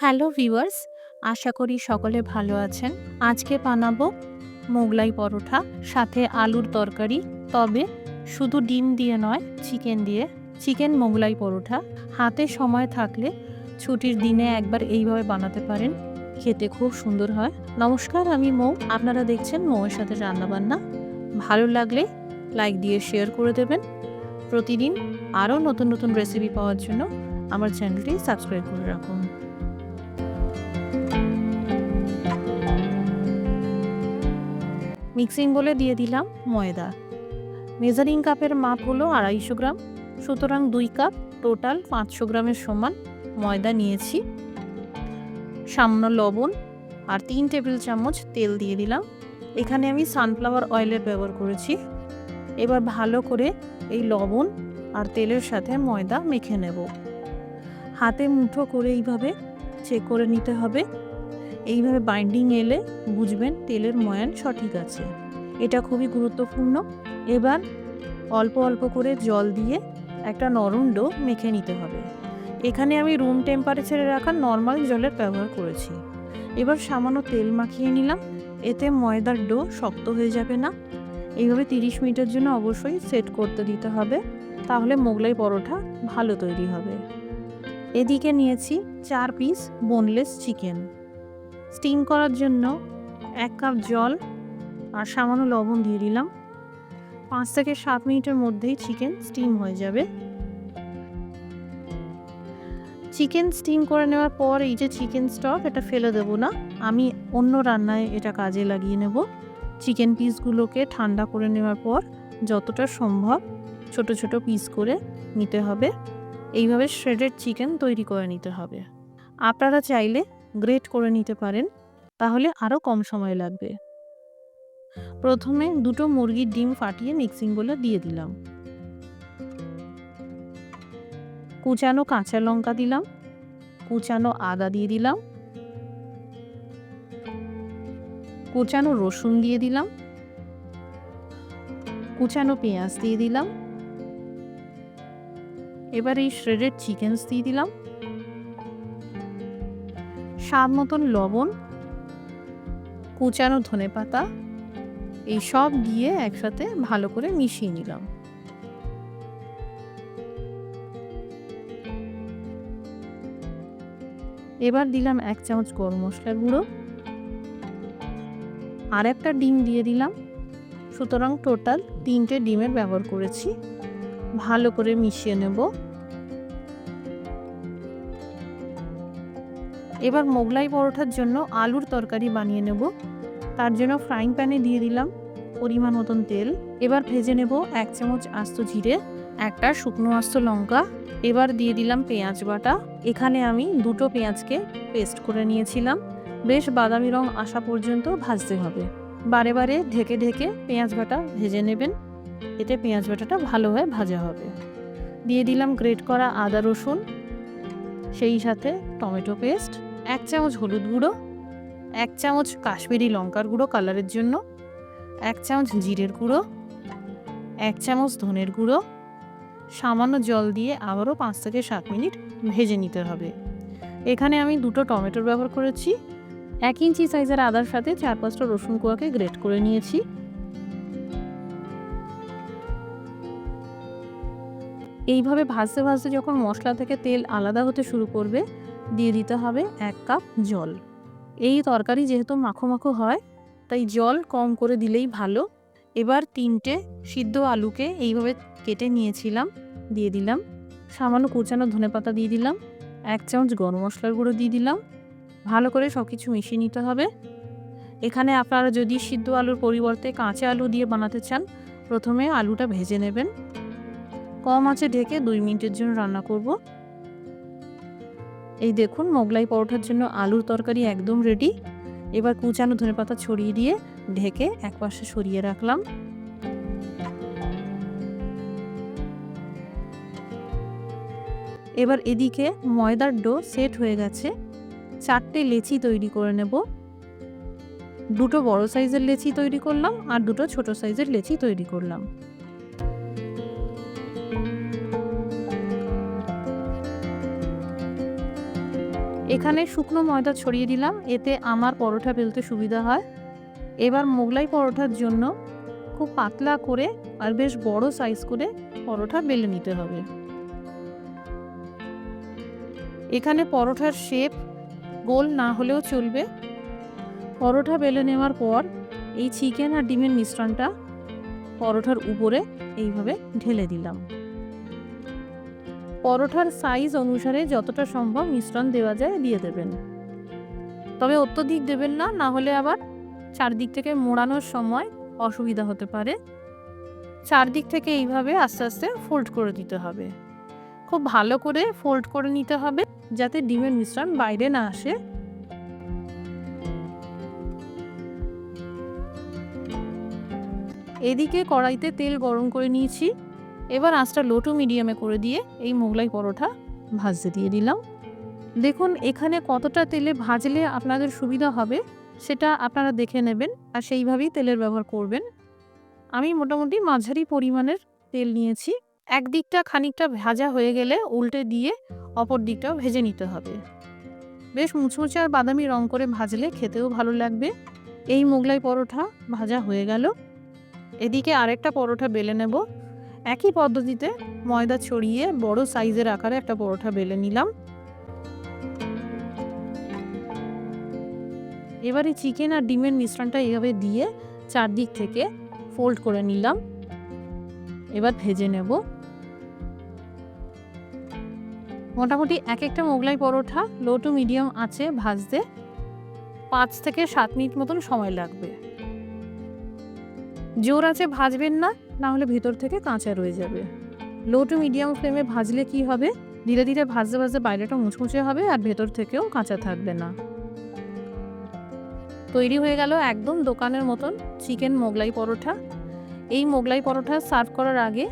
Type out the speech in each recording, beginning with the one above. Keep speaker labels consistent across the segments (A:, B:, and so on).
A: Hello viewers, আশা করি সকলে ভালো আছেন। আজকে বানাবো মোগলাই পরোটা, সাথে আলুর তরকারি, তবে শুধু ডিম দিয়ে নয়, চিকেন দিয়ে। চিকেন মোগলাই পরোটা, হাতে সময় থাকলে ছুটির দিনে একবার এইভাবে বানাতে পারেন, খেতে খুব সুন্দর হয়। নমস্কার, আমি মৌ। আপনারা দেখছেন মৌয়ের সাথে রান্নাবান্না। ভালো লাগলে লাইক দিয়ে শেয়ার করে দেবেন। প্রতিদিন আরও নতুন নতুন রেসিপি পাওয়ার জন্য আমার চ্যানেলটি সাবস্ক্রাইব করে রাখুন। মিক্সিং বলে দিয়ে দিলাম ময়দা। মেজারিং কাপের মাপ হলো আড়াইশো গ্রাম। সুতরাং দুই কাপ টোটাল পাঁচশো গ্রামের সমান ময়দা নিয়েছি। সামান্য লবণ আর তিন টেবিল চামচ তেল দিয়ে দিলাম। এখানে আমি সানফ্লাওয়ার অয়েলের ব্যবহার করেছি। এবার ভালো করে এই লবণ আর তেলের সাথে ময়দা মেখে নেব। হাতে মুঠো করে এইভাবে চেক করে নিতে হবে। এইভাবে বাইন্ডিং এলে বুঝবেন তেলের ময়ান সঠিক আছে। এটা খুবই গুরুত্বপূর্ণ। এবার অল্প অল্প করে জল দিয়ে একটা নরম ডো মেখে নিতে হবে। এখানে আমি রুম টেম্পারেচারে রাখা নর্মাল জলের ব্যবহার করেছি। এবার সামান্য তেল মাখিয়ে নিলাম। এতে ময়দার ডো শক্ত হয়ে যাবে না। এইভাবে তিরিশ মিনিটের জন্য অবশ্যই সেট করতে দিতে হবে। তাহলে মোগলাই পরোটা ভালো তৈরি হবে। এদিকে নিয়েছি চার পিস বোনলেস চিকেন স্টিম করার জন্য এক কাপ জল আর সামান্য লবণ দিয়ে দিলাম। পাঁচ থেকে সাত মিনিটের মধ্যেই চিকেন স্টিম হয়ে যাবে। চিকেন স্টিম করে নেওয়ার পর এই যে চিকেন স্টক এটা ফেলে দেবো না। আমি অন্য রান্নায় এটা কাজে লাগিয়ে নেব। চিকেন পিসগুলোকে ঠান্ডা করে নেওয়ার পর যতটা সম্ভব ছোট ছোট পিস করে নিতে হবে। এইভাবে শ্রেডেড চিকেন তৈরি করে নিতে হবে। আপনারা চাইলে গ্রেট করে নিতে পারেন, তাহলে আরও কম সময় লাগবে। প্রথমে দুটো মুরগির ডিম ফাটিয়ে মিক্সিং বলে দিয়ে দিলাম। কুচানো কাঁচা লঙ্কা দিলাম, কুচানো আদা দিয়ে দিলাম, কুচানো রসুন দিয়ে দিলাম, কুচানো পেঁয়াজ দিয়ে দিলাম এবার এই শ্রেডেড চিকেনস দিয়ে দিলাম। স্বাদ মতন লবণ, কুচানো ধনে পাতা, এই সব দিয়ে একসাথে ভালো করে মিশিয়ে নিলাম। এবার দিলাম এক চামচ গরম মশলার গুঁড়ো। আর একটা ডিম দিয়ে দিলাম। সুতরাং টোটাল তিনটে ডিমের ব্যবহার করেছি। ভালো করে মিশিয়ে নেব। এবার মোগলাই পরোটার জন্য আলুর তরকারি বানিয়ে নেব। তার জন্য ফ্রাইং প্যানে দিয়ে দিলাম পরিমাণ মতন তেল। এবার ভেজে নেব এক চামচ আস্ত জিরে, একটা শুকনো আস্ত লঙ্কা। এবার দিয়ে দিলাম পেঁয়াজ বাটা। এখানে আমি দুটো পেঁয়াজকে পেস্ট করে নিয়েছিলাম। বেশ বাদামি রং আসা পর্যন্ত ভাজতে হবে। বারে বারে ঢেকে ঢেকে পেঁয়াজ বাটা ভেজে নেবেন। এতে পেঁয়াজ বাটাটা ভালোভাবে ভাজা হবে। দিয়ে দিলাম গ্রেট করা আদা রসুন, সেই সাথে টমেটো পেস্ট এক চামচ হলুদ গুঁড়ো, এক চামচ কাশ্মীরি লঙ্কার গুঁড়ো কালারের জন্য, এক চামচ জিরের গুঁড়ো, এক চামচ ধনের গুঁড়ো, সামান্য জল দিয়ে আবারও পাঁচ থেকে সাত মিনিট ভেজে নিতে হবে। এখানে আমি দুটো টমেটোর ব্যবহার করেছি, এক ইঞ্চি সাইজের আদার সাথে চার পাঁচটা রসুন কোয়াকে গ্রেট করে নিয়েছি। এইভাবে ভাজতে ভাজতে যখন মশলা থেকে তেল আলাদা হতে শুরু করবে, দিয়ে দিতে হবে এক কাপ জল। এই তরকারি যেহেতু মাখো মাখো হয়, তাই জল কম করে দিলেই ভালো। এবার তিনটে সিদ্ধ আলুকে এইভাবে কেটে নিয়েছিলাম, দিয়ে দিলাম। সামান্য কুচানো ধনে পাতা দিয়ে দিলাম, এক চামচ গরম মশলার গুঁড়ো দিয়ে দিলাম। ভালো করে সব কিছু মিশিয়ে নিতে হবে। এখানে আপনারা যদি সিদ্ধ আলুর পরিবর্তে কাঁচা আলু দিয়ে বানাতে চান, প্রথমে আলুটা ভেজে নেবেন। কম আছে ঢেকে দুই মিনিটের জন্য রান্না করব। এই দেখুন, মোগলাই পরোটার জন্য আলুর তরকারি একদম রেডি এবার কুচানো ধনে পাতা ছড়িয়ে দিয়ে ঢেকে এক পাশে সরিয়ে রাখলাম। এবার এদিকে ময়দার ডো সেট হয়ে গেছে। চারটে লেচি তৈরি করে নেব। দুটো বড় সাইজের লেচি তৈরি করলাম আর দুটো ছোট সাইজের লেচি তৈরি করলাম। এখানে শুকনো ময়দা ছড়িয়ে দিলাম, এতে আমার পরোটা বেলতে সুবিধা হয়। এবার মোগলাই পরোটার জন্য খুব পাতলা করে আর বেশ বড় সাইজ করে পরোটা বেলে নিতে হবে। এখানে পরোটার শেপ গোল না হলেও চলবে। পরোটা বেলে নেওয়ার পর এই চিকেন আর ডিমের মিশ্রণটা পরোটার উপরে এইভাবে ঢেলে দিলাম। পরোটার সাইজ অনুসারে যতটা সম্ভব মিশ্রণ দেওয়া যায়, দিয়ে দেবেন। তবে অত্যধিক দেবেন না না হলে আবার চারদিক থেকে মোড়ানোর সময় অসুবিধা হতে পারে। চারদিক থেকে এইভাবে আস্তে আস্তে ফোল্ড করে দিতে হবে। খুব ভালো করে ফোল্ড করে নিতে হবে, যাতে ডিমের মিশ্রণ বাইরে না আসে। এদিকে কড়াইতে তেল গরম করে নিয়েছি। এবার আঁচটা লো টু মিডিয়ামে করে দিয়ে এই মোগলাই পরোটা ভাজতে দিয়ে দিলাম। দেখুন, এখানে কতটা তেলে ভাজলে আপনাদের সুবিধা হবে সেটা আপনারা দেখে নেবেন আর সেইভাবেই তেলের ব্যবহার করবেন। আমি মোটামুটি মাঝারি পরিমাণের তেল নিয়েছি। একদিকটা খানিকটা ভাজা হয়ে গেলে উল্টে দিয়ে অপর দিকটাও ভেজে নিতে হবে। বেশ মুচমুচে আর বাদামি রং করে ভাজলে খেতেও ভালো লাগবে। এই মোগলাই পরোটা ভাজা হয়ে গেল। এদিকে আরেকটা পরোটা বেলে নেব। একই পদ্ধতিতে ময়দা ছড়িয়ে বড় সাইজের আকারে একটা পরোটা বেলে নিলাম। এবারে চিকেন আর ডিমের মিশ্রণটা এইভাবে দিয়ে চারদিক থেকে ফোল্ড করে নিলাম। এবার ভেজে নেব। মোটামুটি এক একটা Mughlai paratha low to medium আছে ভাজতে পাঁচ থেকে সাত মিনিট মতন সময় লাগবে। জোর আছে ভাজবেন না না হলে ভিতর থেকে কাঁচা রয়ে যাবে। লো টু মিডিয়াম ফ্লেমে ভাজলে কি হবে? ধীরে ধীরে ভাজতে ভাজতে বাইরেটা মুচমুচে হবে আর ভেতর থেকেও কাঁচা থাকবে না। তৈরি হয়ে গেল একদম দোকানের মতন চিকেন মোগলাই পরোটা এই মোগলাই পরোটা সার্ভ করার আগে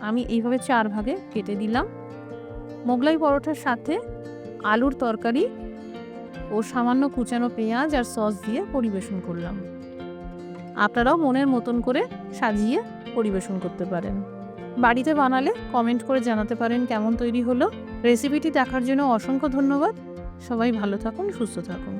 A: আমি এইভাবে চার ভাগে কেটে দিলাম। মোগলাই পরোটার সাথে আলুর তরকারি ও সামান্য কুচানো পেঁয়াজ আর সস দিয়ে পরিবেশন করলাম। আপনারাও মনের মতন করে সাজিয়ে পরিবেশন করতে পারেন। বাড়িতে বানালে কমেন্ট করে জানাতে পারেন কেমন তৈরি হলো। রেসিপিটি দেখার জন্য অসংখ্য ধন্যবাদ। সবাই ভালো থাকুন, সুস্থ থাকুন।